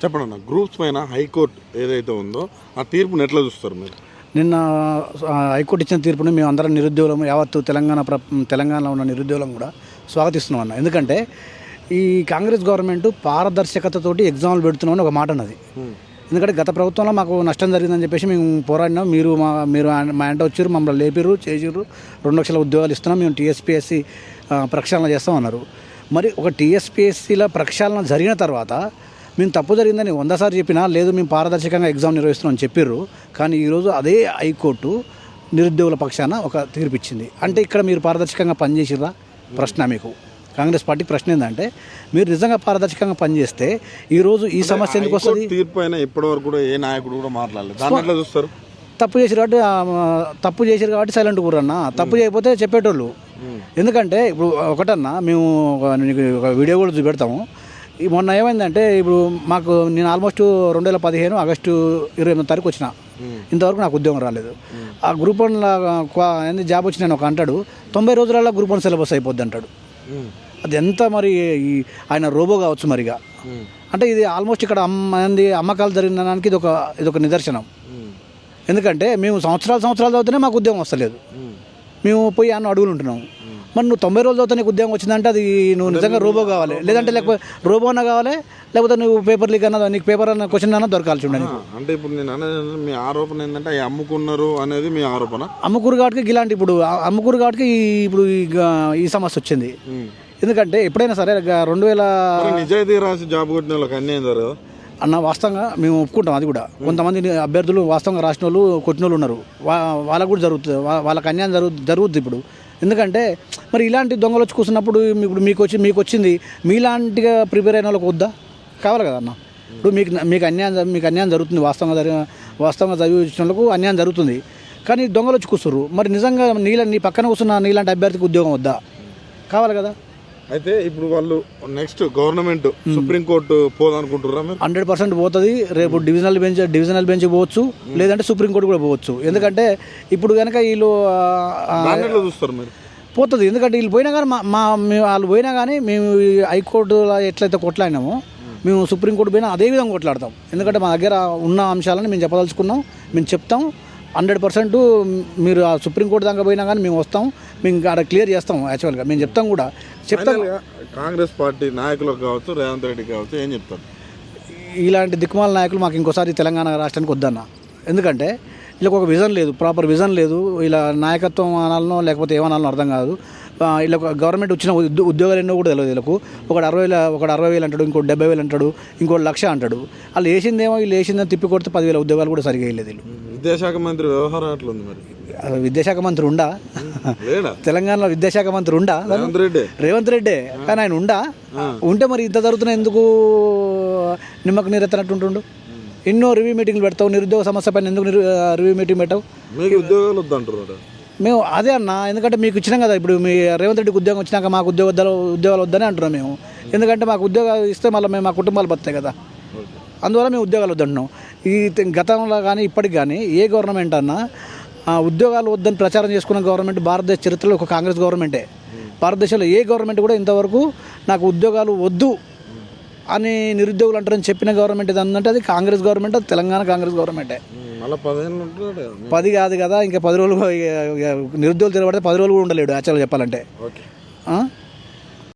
చెప్పండి అన్న గ్రూప్స్ పైన హైకోర్టు ఏదైతే ఉందో ఆ తీర్పుని ఎట్లా చూస్తారు మీరు? నిన్న హైకోర్టు ఇచ్చిన తీర్పుని మేము అందరం నిరుద్యోగులం యావత్తు తెలంగాణ ప్ర తెలంగాణలో ఉన్న నిరుద్యోగులం కూడా స్వాగతిస్తున్నాం అన్న. ఎందుకంటే ఈ కాంగ్రెస్ గవర్నమెంట్ పారదర్శకతతోటి ఎగ్జామ్లు పెడుతున్నామని ఒక మాట అన్నది. ఎందుకంటే గత ప్రభుత్వంలో మాకు నష్టం జరిగిందని చెప్పేసి మేము పోరాడినాం. మీరు మా మీరు మా ఇంట వచ్చారు మమ్మల్ని లేపిర్రు చేసిర్రు. రెండు లక్షల ఉద్యోగాలు ఇస్తున్నాం. మేము టీఎస్పీఎస్సీ ప్రక్షాళన చేస్తాం అన్నారు. మరి ఒక టీఎస్పీఎస్సీల ప్రక్షాళన జరిగిన తర్వాత మేము తప్పు జరిగిందని వంద సార్లు చెప్పినా లేదు మేము పారదర్శకంగా ఎగ్జామ్ నిర్వహిస్తున్నాం చెప్పిర్రు. కానీ ఈరోజు అదే హైకోర్టు నిరుద్యోగుల పక్షాన ఒక తీర్పు ఇచ్చింది అంటే ఇక్కడ మీరు పారదర్శకంగా పనిచేసిర్రా? ప్రశ్న మీకు. కాంగ్రెస్ పార్టీ ప్రశ్న ఏంటంటే మీరు నిజంగా పారదర్శకంగా పనిచేస్తే ఈరోజు ఈ సమస్య ఎందుకు వస్తుంది? తీర్పు అయినా ఇప్పటి వరకు కూడా ఏ నాయకుడు కూడా మాట్లాడలేదు. దాన్ని ఎట్లా చూస్తారు? తప్పు చేసారు కాబట్టి తప్పు చేసారు కాబట్టి సైలెంట్ కూరన్న తప్పు చేయకపోతే చెప్పేటోళ్ళు. ఎందుకంటే ఇప్పుడు ఒకటన్నా మేము నీకు ఒక వీడియో కూడా చూపెడతాము. ఈ మొన్న ఏమైందంటే ఇప్పుడు మాకు నేను ఆల్మోస్ట్ రెండు వేల పదిహేను ఆగస్టు ఇరవై ఎనిమిది తారీఖు వచ్చిన. ఇంతవరకు నాకు ఉద్యోగం రాలేదు. ఆ గ్రూప్ వన్ ఏంది జాబ్ వచ్చి నేను ఒక అంటాడు తొంభై రోజులలో గ్రూప్ వన్ సిలబస్ అయిపోద్ది అంటాడు. అది ఎంత మరి ఆయన రోబో కావచ్చు మరిగా. అంటే ఇది ఆల్మోస్ట్ ఇక్కడ అమ్మ ఏంది అమ్మకాలు జరిగిన దానికి ఇది ఒక ఇది ఒక నిదర్శనం. ఎందుకంటే మేము సంవత్సరాలు సంవత్సరాలు చదివితేనే మాకు ఉద్యోగం వస్తలేదు. మేము పోయి అన్న అడుగులు ఉంటున్నాం. మరి నువ్వు తొంభై రోజులు చదివితే నీకు ఉద్యోగం వచ్చిందంటే అది నువ్వు నిజంగా రోబో కావాలి. లేదంటే లేకపోతే రోబో అన్న కావాలి లేకపోతే నువ్వు పేపర్ లీక్ అన్న నీకు పేపర్ అన్న క్వశ్చన్ అన్న దొరకాల్సి ఉండే నీకు అంటే ఇప్పుడు నేను అనేది మీ ఆరోపణ ఏంటంటే అమ్ముకున్నారు అనేది మీ ఆరోపణ? అమ్ముకూరు కాబట్టి ఇలాంటి ఇప్పుడు అమ్ముకూరు కాబట్టి ఇప్పుడు ఈ సమస్య వచ్చింది. ఎందుకంటే ఎప్పుడైనా సరే రెండు వేల నిజాయితీ రాసి జాబ్ కొట్టిన వాళ్ళకి అన్యాయం జరగదు. అన్న వాస్తవంగా మేము ఒప్పుకుంటాం అది కూడా. కొంతమంది అభ్యర్థులు వాస్తవంగా రాసిన వాళ్ళు కొట్టిన వాళ్ళు ఉన్నారు. వా- వాళ్ళకు కూడా జరుగుతుంది వాళ్ళకి అన్యాయం జరుగు జరుగుతుంది ఇప్పుడు. ఎందుకంటే మరి ఇలాంటి దొంగలు వచ్చి కూర్చున్నప్పుడు ఇప్పుడు మీకు వచ్చి మీకు వచ్చింది మీలాంటిగా ప్రిపేర్ అయిన వాళ్ళకి వద్దా? కావాలి కదా అన్న. ఇప్పుడు మీకు మీకు అన్యాయం మీకు అన్యాయం జరుగుతుంది వాస్తవంగా జరిగిన వాస్తవంగా చదివించిన వాళ్ళకు అన్యాయం జరుగుతుంది. కానీ దొంగలు వచ్చి కూర్చున్నారు మరి నిజంగా నీళ్ళ నీ పక్కన కూర్చున్న నీలాంటి అభ్యర్థికి ఉద్యోగం వద్దా? కావాలి కదా. అయితే ఇప్పుడు వాళ్ళు నెక్స్ట్ గవర్నమెంట్ సుప్రీంకోర్టు పోదనుకుంటున్నారా మీరు? హండ్రెడ్ పర్సెంట్ పోతుంది. రేపు డివిజనల్ బెంచ్ డివిజనల్ బెంచ్ పోవచ్చు. లేదంటే సుప్రీంకోర్టు కూడా పోవచ్చు. ఎందుకంటే ఇప్పుడు కనుక వీళ్ళు చూస్తారు మీరు? పోతుంది. ఎందుకంటే వీళ్ళు పోయినా కానీ మా మా మేము వాళ్ళు పోయినా కానీ మేము హైకోర్టులో ఎట్లయితే కొట్లాడినామో మేము సుప్రీంకోర్టు పోయినా అదే విధంగా కొట్లాడతాం. ఎందుకంటే మా దగ్గర ఉన్న అంశాలను మేము చెప్పదలుచుకున్నాం మేము చెప్తాం. హండ్రెడ్ పర్సెంట్ మీరు ఆ సుప్రీంకోర్టు దాకా పోయినా కానీ మేము వస్తాం. మేము అక్కడ క్లియర్ చేస్తాం యాక్చువల్గా. మేము చెప్తాం కూడా. చెప్తాం. కాంగ్రెస్ పార్టీ నాయకులకు కావచ్చు రేవంత్ రెడ్డి కావచ్చు ఏం చెప్తారు? ఇలాంటి దిక్కుమాల నాయకులు మాకు ఇంకోసారి తెలంగాణ రాష్ట్రానికి వద్దన్న. ఎందుకంటే వీళ్ళకి ఒక విజన్ లేదు ప్రాపర్ విజన్ లేదు. ఇలా నాయకత్వం అనాలనో లేకపోతే ఏమనాలనో అర్థం కాదు. వీళ్ళకి గవర్నమెంట్ వచ్చిన ఉద్యో- ఉద్యోగాలు ఎన్నో కూడా తెలియదు వీళ్ళకు. ఒకటి అరవై వేల ఒకటి అరవై వేలు అంటాడు ఇంకోటి డెబ్బై వేలు అంటాడు ఇంకోటి లక్ష అంటాడు. వాళ్ళు వేసిందేమో వీళ్ళు వేసిందని తిప్పి కొడితే పదివేల ఉద్యోగాలు కూడా సరిగా వేయలేదు వీళ్ళు. విద్యాశాఖ మంత్రి వ్యవహారం ఎట్లుంది మరి? అసలు విద్యాశాఖ మంత్రి ఉండా? తెలంగాణలో విద్యాశాఖ మంత్రి ఉండా? రేవంత్ రెడ్డి. రేవంత్ రెడ్డి. కానీ ఆయన ఉండా? ఉంటే మరి ఇంత జరుగుతున్నా ఎందుకు నిమ్మకు నీరెత్తనట్టు ఉంటుండు? ఎన్నో రివ్యూ మీటింగ్లు పెడతావు నిరుద్యోగ సమస్య పైన ఎందుకు రివ్యూ మీటింగ్ పెట్టావు? ఉద్యోగాలు వద్దంటారు మేము అదే అన్న ఎందుకంటే మీకు ఇచ్చినాం కదా ఇప్పుడు మీ రేవంత్ రెడ్డికి ఉద్యోగం వచ్చినాక మాకు ఉద్యోగాలు ఉద్యోగాలు వద్దని అంటున్నాం మేము. ఎందుకంటే మాకు ఉద్యోగాలు ఇస్తే మళ్ళీ మేము మా కుటుంబాలు బతాయి కదా. అందువల్ల మేము ఉద్యోగాలు వద్దంటున్నాం. ఈ గతంలో కానీ ఇప్పటికి కానీ ఏ గవర్నమెంట్ అన్నా ఆ, ఉద్యోగాలు వద్దని ప్రచారం చేసుకున్న గవర్నమెంట్ భారతదేశ చరిత్రలో ఒక కాంగ్రెస్ గవర్నమెంటే. భారతదేశంలో ఏ గవర్నమెంట్ కూడా ఇంతవరకు నాకు ఉద్యోగాలు వద్దు అని నిరుద్యోగులు అంటారని చెప్పిన గవర్నమెంట్ ఏదంటే అది కాంగ్రెస్ గవర్నమెంట్ తెలంగాణ కాంగ్రెస్ గవర్నమెంటే. పది కాదు కదా ఇంకా పది రోజులు నిరుద్యోగులు తిరగబడితే పది రోజులు కూడా ఉండలేడు యాక్చువల్గా చెప్పాలంటే?